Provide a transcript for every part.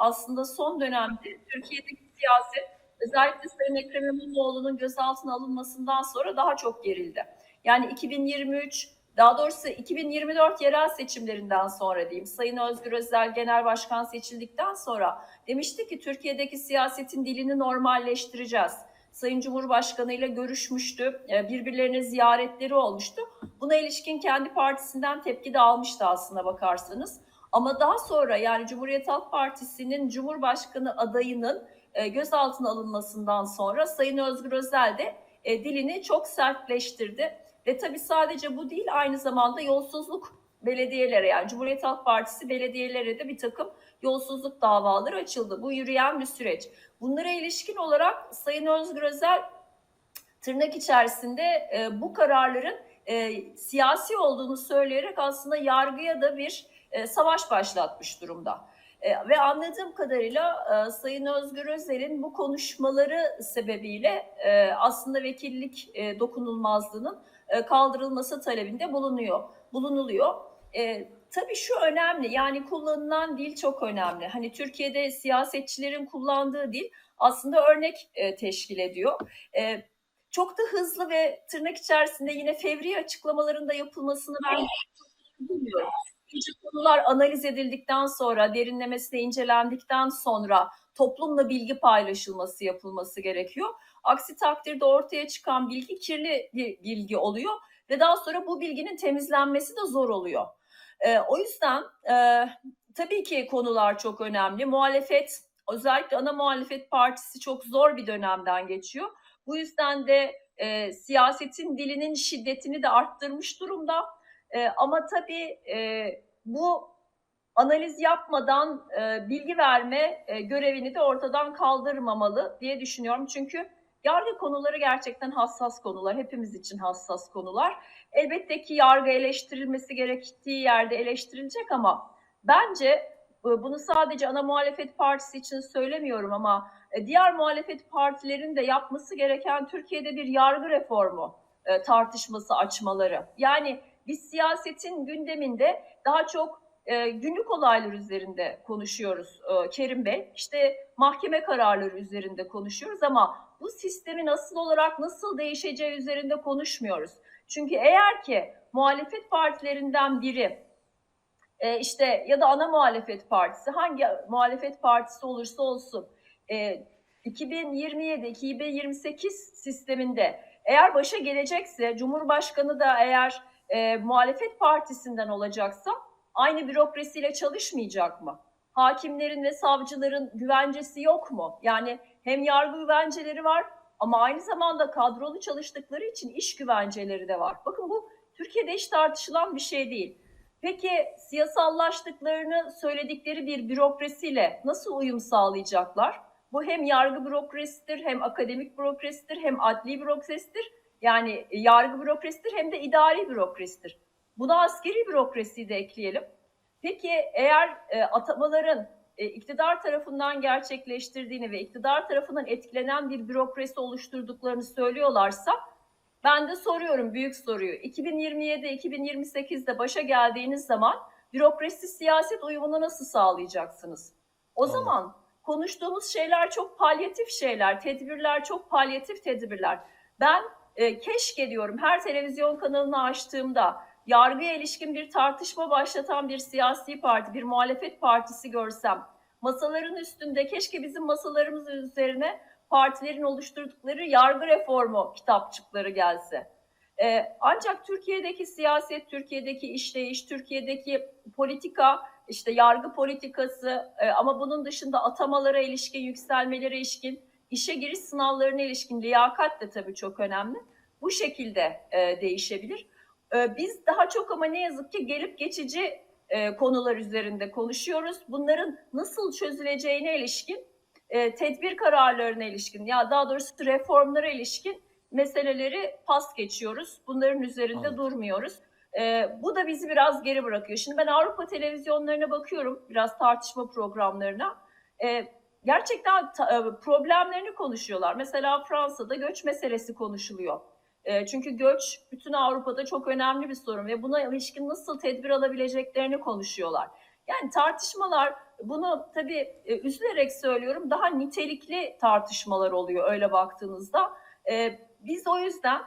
aslında son dönemde Türkiye'deki siyaset özellikle Sayın Ekrem İmamoğlu'nun gözaltına alınmasından sonra daha çok gerildi. Yani 2023 daha doğrusu 2024 yerel seçimlerinden sonra diyeyim Sayın Özgür Özel Genel Başkan seçildikten sonra demişti ki Türkiye'deki siyasetin dilini normalleştireceğiz. Sayın Cumhurbaşkanı ile görüşmüştü. e, Birbirlerine ziyaretleri olmuştu. Buna ilişkin kendi partisinden tepki de almıştı aslına bakarsanız. Ama daha sonra yani Cumhuriyet Halk Partisi'nin Cumhurbaşkanı adayının e, gözaltına alınmasından sonra Sayın Özgür Özel de e, dilini çok sertleştirdi. Ve tabii sadece bu değil aynı zamanda yolsuzluk belediyelere yani Cumhuriyet Halk Partisi belediyelere de bir takım yolsuzluk davaları açıldı. Bu yürüyen bir süreç. Bunlara ilişkin olarak Sayın Özgür Özel tırnak içerisinde e, bu kararların siyasi olduğunu söyleyerek aslında yargıya da bir e, savaş başlatmış durumda. E, ve anladığım kadarıyla e, Sayın Özgür Özel'in bu konuşmaları sebebiyle e, aslında vekillik e, dokunulmazlığının e, kaldırılması talebinde bulunuyor, bulunuluyor. E, tabii şu önemli, yani kullanılan dil çok önemli. Hani Türkiye'de siyasetçilerin kullandığı dil aslında örnek e, teşkil ediyor. E, çok da hızlı ve tırnak içerisinde yine fevri açıklamalarında yapılmasını ben bilmiyorum. İnce konular analiz edildikten sonra, derinlemesine incelendikten sonra toplumla bilgi paylaşılması yapılması gerekiyor. Aksi takdirde ortaya çıkan bilgi kirli bir bilgi oluyor ve daha sonra bu bilginin temizlenmesi de zor oluyor. Ee, o yüzden e, tabii ki konular çok önemli. Muhalefet, özellikle ana muhalefet partisi çok zor bir dönemden geçiyor. Bu yüzden de e, siyasetin dilinin şiddetini de arttırmış durumda. E, ama tabii e, bu analiz yapmadan e, bilgi verme e, görevini de ortadan kaldırmamalı diye düşünüyorum. Çünkü yargı konuları gerçekten hassas konular, hepimiz için hassas konular. Elbette ki yargı eleştirilmesi gerektiği yerde eleştirilecek ama bence e, bunu sadece ana muhalefet partisi için söylemiyorum ama e, diğer muhalefet partilerinin de yapması gereken Türkiye'de bir yargı reformu e, tartışması açmaları. Yani biz siyasetin gündeminde daha çok e, günlük olaylar üzerinde konuşuyoruz e, Kerim Bey. İşte mahkeme kararları üzerinde konuşuyoruz ama bu sistemin asıl olarak nasıl değişeceği üzerinde konuşmuyoruz. Çünkü eğer ki muhalefet partilerinden biri e, işte ya da ana muhalefet partisi hangi muhalefet partisi olursa olsun e, 2027-2028 sisteminde eğer başa gelecekse Cumhurbaşkanı da eğer e, muhalefet partisinden olacaksa aynı bürokrasiyle çalışmayacak mı? Hakimlerin ve savcıların güvencesi yok mu? Yani hem yargı güvenceleri var ama aynı zamanda kadrolu çalıştıkları için iş güvenceleri de var. Bakın bu Türkiye'de hiç tartışılan bir şey değil. Peki siyasallaştıklarını söyledikleri bir bürokrasiyle nasıl uyum sağlayacaklar? Bu hem yargı bürokrasidir, hem akademik bürokrasidir, hem adli bürokrasidir. Yani yargı bürokrasidir hem de idari bürokrasidir. Buna askeri bürokrasiyi de ekleyelim. Peki eğer e, atamaların e, iktidar tarafından gerçekleştirdiğini ve iktidar tarafından etkilenen bir bürokrasi oluşturduklarını söylüyorlarsa ben de soruyorum büyük soruyu. 2027-2028'de başa geldiğiniz zaman bürokrasi siyaset uyumunu nasıl sağlayacaksınız? O Anladım. zaman konuştuğumuz şeyler çok palyatif şeyler, tedbirler çok palyatif tedbirler. Ben e, keşke diyorum her televizyon kanalını açtığımda yargıya ilişkin bir tartışma başlatan bir siyasi parti, bir muhalefet partisi görsem, masaların üstünde keşke bizim masalarımız üzerine partilerin oluşturdukları yargı reformu kitapçıkları gelse. Ee, ancak Türkiye'deki siyaset, Türkiye'deki işleyiş, Türkiye'deki politika, işte yargı politikası e, ama bunun dışında atamalara ilişkin, yükselmelere ilişkin, işe giriş sınavlarına ilişkin liyakat de tabii çok önemli. Bu şekilde e, değişebilir. E, biz daha çok ama ne yazık ki gelip geçici e, konular üzerinde konuşuyoruz. Bunların nasıl çözüleceğine ilişkin, e, tedbir kararlarına ilişkin, ya daha doğrusu reformlara ilişkin meseleleri pas geçiyoruz. Bunların üzerinde Anladım. durmuyoruz. E, bu da bizi biraz geri bırakıyor. Şimdi ben Avrupa televizyonlarına bakıyorum, biraz tartışma programlarına. E, gerçekten e, problemlerini konuşuyorlar. Mesela Fransa'da göç meselesi konuşuluyor. E, çünkü göç bütün Avrupa'da çok önemli bir sorun ve buna ilişkin nasıl tedbir alabileceklerini konuşuyorlar. Yani tartışmalar bunu tabii e, üzülerek söylüyorum daha nitelikli tartışmalar oluyor öyle baktığınızda. Biz o yüzden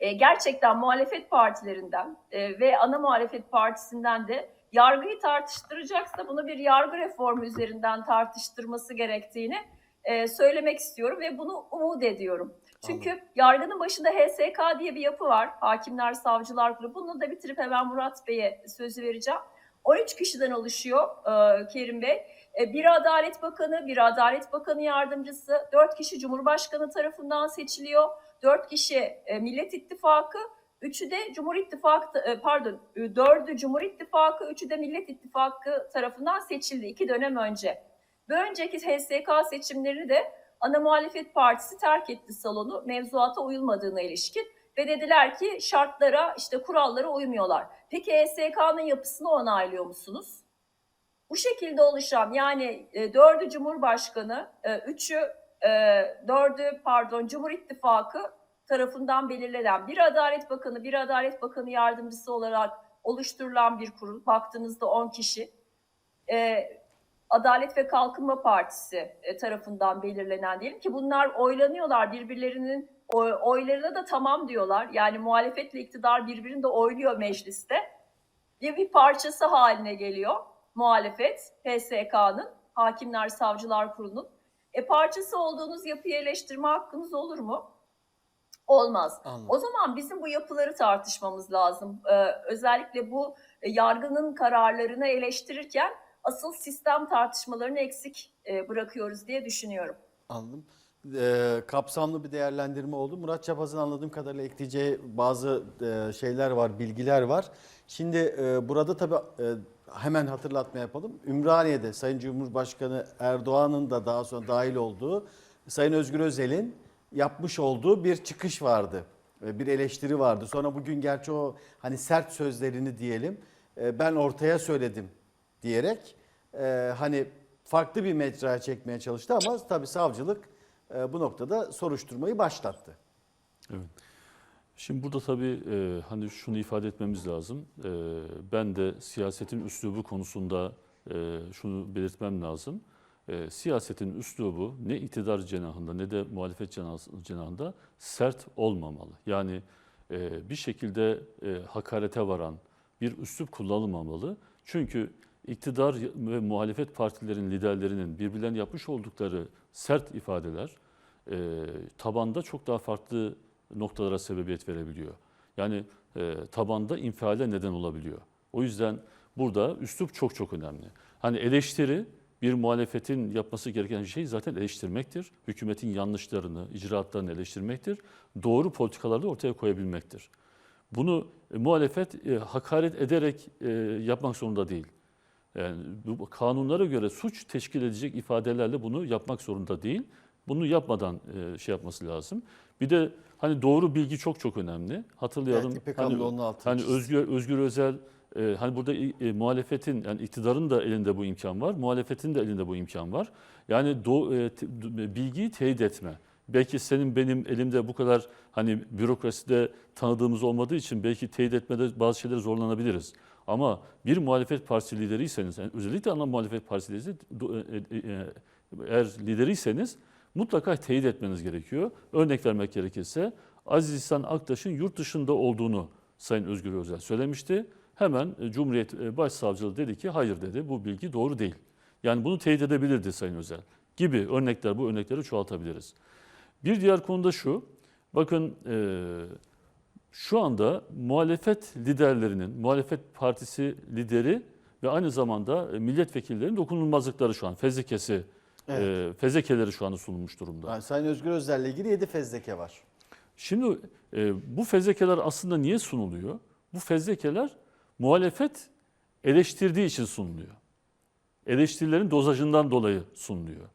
gerçekten muhalefet partilerinden ve ana muhalefet partisinden de yargıyı tartıştıracaksa bunu bir yargı reformu üzerinden tartıştırması gerektiğini e, söylemek istiyorum ve bunu umut ediyorum. Çünkü yargının başında HSK diye bir yapı var. Hakimler, Savcılar Grubu. Bunu da bitirip hemen Murat Bey'e sözü vereceğim. 13 kişiden oluşuyor e, Kerim Bey. E, biri Adalet Bakanı, biri Adalet Bakanı Yardımcısı, 4 kişi Cumhurbaşkanı tarafından seçiliyor. 4 kişi e, Millet İttifakı, üçü de Cumhur İttifakı, e, pardon, e, dördü Cumhur İttifakı, üçü de Millet İttifakı tarafından seçildi iki dönem önce. Bir önceki HSK seçimlerini de ana muhalefet partisi terk etti salonu mevzuata uyulmadığına ilişkin ve dediler ki şartlara işte kurallara uymuyorlar. Peki HSK'nın yapısını onaylıyor musunuz? Bu şekilde oluşan yani e, dördü Cumhurbaşkanı, üçü dördü pardon Cumhur İttifakı tarafından belirlenen bir Adalet Bakanı, bir Adalet Bakanı yardımcısı olarak oluşturulan bir kurul. Baktığınızda 10 kişi. E, Adalet ve Kalkınma Partisi e, tarafından belirlenen diyelim ki bunlar oylanıyorlar birbirlerinin oy- oylarına da tamam diyorlar. Yani muhalefetle iktidar birbirini de oyluyor mecliste. Bir, bir parçası haline geliyor muhalefet HSK'nın, Hakimler Savcılar Kurulu'nun. E parçası olduğunuz yapıyı eleştirme hakkınız olur mu? Olmaz. Anladım. O zaman bizim bu yapıları tartışmamız lazım. Ee, özellikle bu e, yargının kararlarını eleştirirken asıl sistem tartışmalarını eksik e, bırakıyoruz diye düşünüyorum. Anladım. Ee, kapsamlı bir değerlendirme oldu. Murat Çapaz'ın anladığım kadarıyla ekleyeceği bazı e, şeyler var, bilgiler var. Şimdi e, burada tabii e, hemen hatırlatma yapalım. Ümraniye'de Sayın Cumhurbaşkanı Erdoğan'ın da daha sonra dahil olduğu Sayın Özgür Özel'in yapmış olduğu bir çıkış vardı. Bir eleştiri vardı. Sonra bugün gerçi o hani sert sözlerini diyelim e, ben ortaya söyledim diyerek e, hani farklı bir mecraya çekmeye çalıştı ama tabii savcılık e, bu noktada soruşturmayı başlattı. Evet. Şimdi burada tabii hani şunu ifade etmemiz lazım. Ben de siyasetin üslubu konusunda şunu belirtmem lazım. E, siyasetin üslubu ne iktidar cenahında ne de muhalefet cenah- cenahında sert olmamalı. Yani e, bir şekilde e, hakarete varan bir üslup kullanılmamalı. Çünkü iktidar ve muhalefet partilerin liderlerinin birbirlerine yapmış oldukları sert ifadeler e, tabanda çok daha farklı noktalara sebebiyet verebiliyor. Yani e, tabanda infiale neden olabiliyor. O yüzden burada üslup çok çok önemli. Hani eleştiri bir muhalefetin yapması gereken şey zaten eleştirmektir. Hükümetin yanlışlarını, icraatlarını eleştirmektir. Doğru politikaları da ortaya koyabilmektir. Bunu e, muhalefet e, hakaret ederek e, yapmak zorunda değil. Yani bu kanunlara göre suç teşkil edecek ifadelerle bunu yapmak zorunda değil. Bunu yapmadan e, şey yapması lazım. Bir de hani doğru bilgi çok çok önemli. Hatırlayalım. Evet, hani, hani. Özgür Özgür Özel e, hani burada e, muhalefetin yani iktidarın da elinde bu imkan var. Muhalefetin de elinde bu imkan var. Yani do- e, te- d- bilgiyi teyit etme. Belki senin benim elimde bu kadar hani bürokraside tanıdığımız olmadığı için belki teyit etmede bazı şeyleri zorlanabiliriz. Ama bir muhalefet partisi lideriyseniz, yani özellikle ana muhalefet partisi lideri- do- e, e, e, eğer lideriyseniz mutlaka teyit etmeniz gerekiyor. Örnek vermek gerekirse Aziz İhsan Aktaş'ın yurt dışında olduğunu Sayın Özgür Özel söylemişti. Hemen e, Cumhuriyet e, Başsavcılığı dedi ki hayır dedi bu bilgi doğru değil. Yani bunu teyit edebilirdi Sayın Özel gibi örnekler bu örnekleri çoğaltabiliriz. Bir diğer konuda şu, bakın e, şu anda muhalefet liderlerinin, muhalefet partisi lideri ve aynı zamanda e, milletvekillerinin dokunulmazlıkları şu an fezlekesi, e, fezlekeleri şu anda sunulmuş durumda. Yani Sayın Özgür Özel'le ilgili 7 fezleke var. Şimdi e, bu fezlekeler aslında niye sunuluyor? Bu fezlekeler muhalefet eleştirdiği için sunuluyor. Eleştirilerin dozajından dolayı sunuluyor.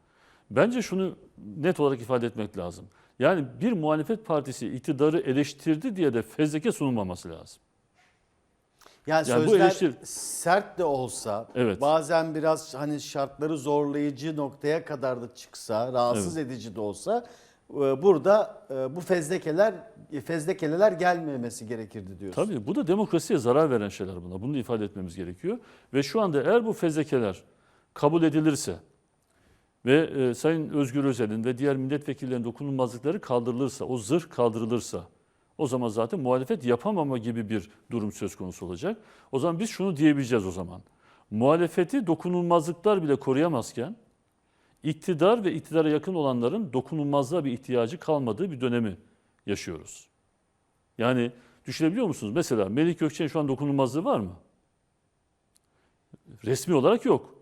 Bence şunu net olarak ifade etmek lazım. Yani bir muhalefet partisi iktidarı eleştirdi diye de fezleke sunulmaması lazım. Yani, Yani bu sözler eleştir- sert de olsa, Evet. bazen biraz hani şartları zorlayıcı noktaya kadar da çıksa, rahatsız edici de olsa burada e, bu fezlekeler fezlekeler gelmemesi gerekirdi diyorsun. Tabii bu da demokrasiye zarar veren şeyler bunlar. Bunu ifade etmemiz gerekiyor. Ve şu anda eğer bu fezlekeler kabul edilirse ve e, Sayın Özgür Özel'in ve diğer milletvekillerinin dokunulmazlıkları kaldırılırsa, o zırh kaldırılırsa o zaman zaten muhalefet yapamama gibi bir durum söz konusu olacak. O zaman biz şunu diyebileceğiz o zaman. Muhalefeti dokunulmazlıklar bile koruyamazken iktidar ve iktidara yakın olanların dokunulmazlığa bir ihtiyacı kalmadığı bir dönemi yaşıyoruz. Yani düşünebiliyor musunuz? Mesela Melik Gökçe'nin şu an dokunulmazlığı var mı? Resmi olarak yok.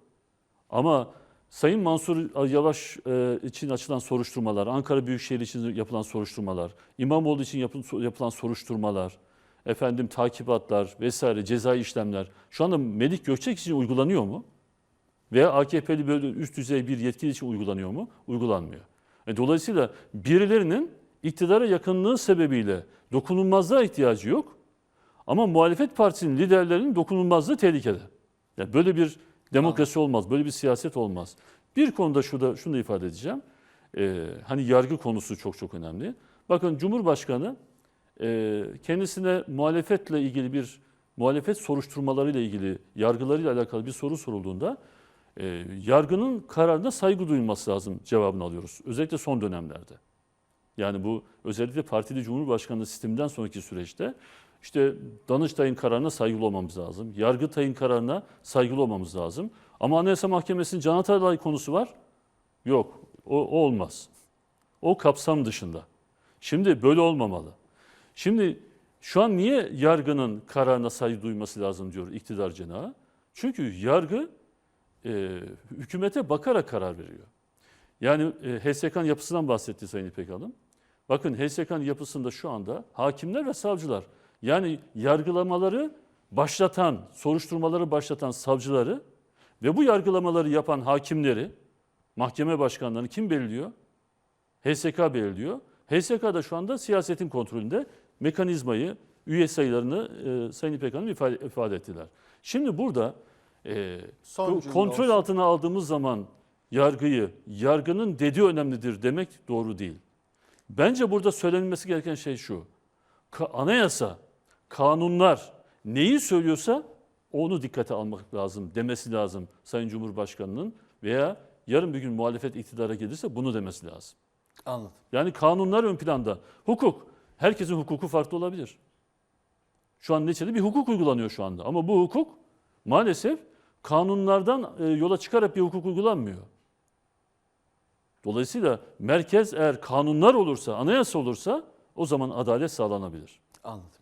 Ama Sayın Mansur Yavaş e, için açılan soruşturmalar, Ankara Büyükşehir için yapılan soruşturmalar, İmamoğlu için yapılan soruşturmalar, efendim takibatlar vesaire cezai işlemler şu anda Melik Gökçek için uygulanıyor mu? Veya AKP'li böyle üst düzey bir yetkili için uygulanıyor mu? Uygulanmıyor. E, dolayısıyla birilerinin iktidara yakınlığı sebebiyle dokunulmazlığa ihtiyacı yok. Ama muhalefet partisinin liderlerinin dokunulmazlığı tehlikede. Yani böyle bir demokrasi olmaz, böyle bir siyaset olmaz. Bir konuda şurada şunu da ifade edeceğim. Ee, hani yargı konusu çok çok önemli. Bakın Cumhurbaşkanı e, kendisine muhalefetle ilgili bir muhalefet soruşturmalarıyla ilgili yargılarıyla alakalı bir soru sorulduğunda e, yargının kararına saygı duyulması lazım cevabını alıyoruz. Özellikle son dönemlerde. Yani bu özellikle partili cumhurbaşkanlığı sisteminden sonraki süreçte işte Danıştay'ın kararına saygılı olmamız lazım. Yargıtay'ın kararına saygılı olmamız lazım. Ama Anayasa Mahkemesi'nin Can Atalay konusu var. Yok, o, o olmaz. O kapsam dışında. Şimdi böyle olmamalı. Şimdi şu an niye yargının kararına saygı duyması lazım diyor iktidar cenahı? Çünkü yargı e, hükümete bakarak karar veriyor. Yani e, HSK'nın yapısından bahsetti Sayın İpek Hanım. Bakın HSK'nın yapısında şu anda hakimler ve savcılar yani yargılamaları başlatan, soruşturmaları başlatan savcıları ve bu yargılamaları yapan hakimleri, mahkeme başkanlarını kim belirliyor? HSK belirliyor. HSK da şu anda siyasetin kontrolünde mekanizmayı, üye sayılarını e, Sayın İpek Hanım ifade, ifade ettiler. Şimdi burada e, Son kontrol olsun. altına aldığımız zaman yargıyı, yargının dediği önemlidir demek doğru değil. Bence burada söylenmesi gereken şey şu. Ka- anayasa, kanunlar neyi söylüyorsa onu dikkate almak lazım, demesi lazım Sayın Cumhurbaşkanı'nın veya yarın bir gün muhalefet iktidara gelirse bunu demesi lazım. Anladım. Yani kanunlar ön planda. Hukuk, herkesin hukuku farklı olabilir. Şu an neticede bir hukuk uygulanıyor şu anda. Ama bu hukuk maalesef kanunlardan e, yola çıkarak bir hukuk uygulanmıyor. Dolayısıyla merkez eğer kanunlar olursa, anayasa olursa o zaman adalet sağlanabilir. Anladım.